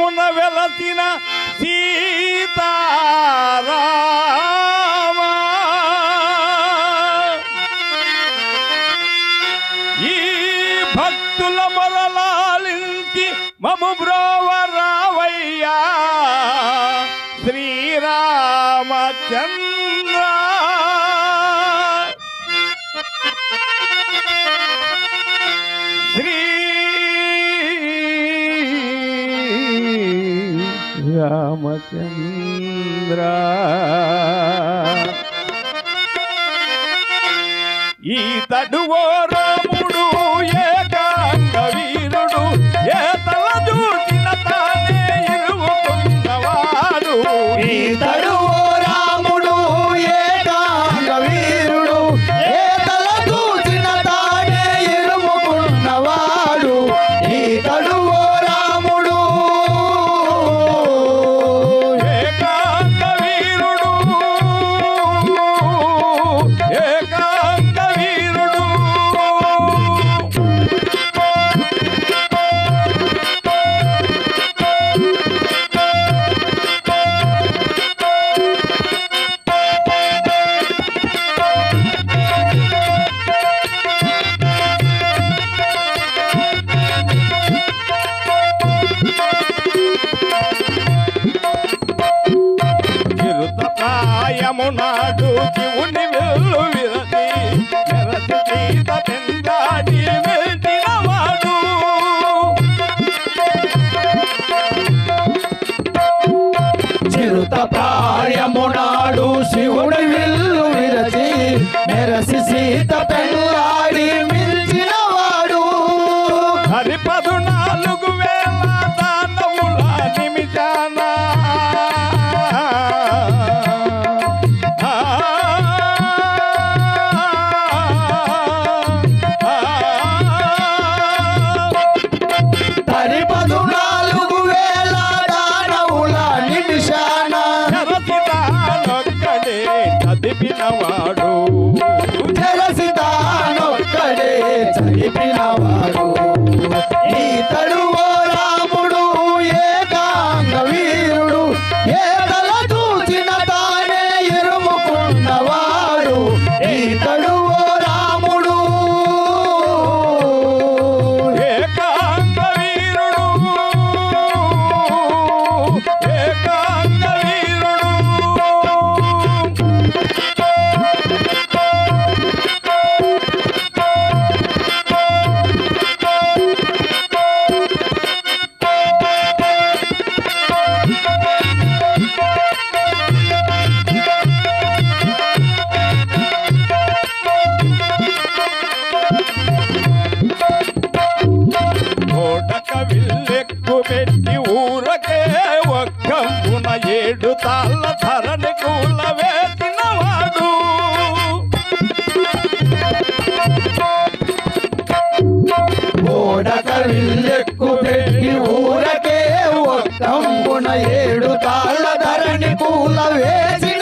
వెలసిన సీతారామా. ఈ భక్తుల మొరలాలించి మము బ్రోవరావయ్యా. శ్రీరామచంద్ర రామచంద్ర. ఈతడువో రాముడు ఏకాంగ వీరుడు ఏ తల చూసిన తానే ఇరువుకున్నవాడు ఈ తడు ప్రాయము నాడు శివుని సీత పెందాడి వెళ్తినవాడు చిరుత ప్రాయమునాడు శివుడి విల్లు విరచి మెరసి సీత పెళ్ళాడి మిల్చినవాడు హరిపదు నాలుగు చదివినవాడు ఈతడు ఓ ఊరకే ఒక్కంపున ఏడు తాళ్ళ ధరని కూల వేసినవాడు ఓడక విల్లెక్కు పెట్టి ఊరకే ఒక్కంబున ఏడు తాళ్ళ ధరణి కూల వేసి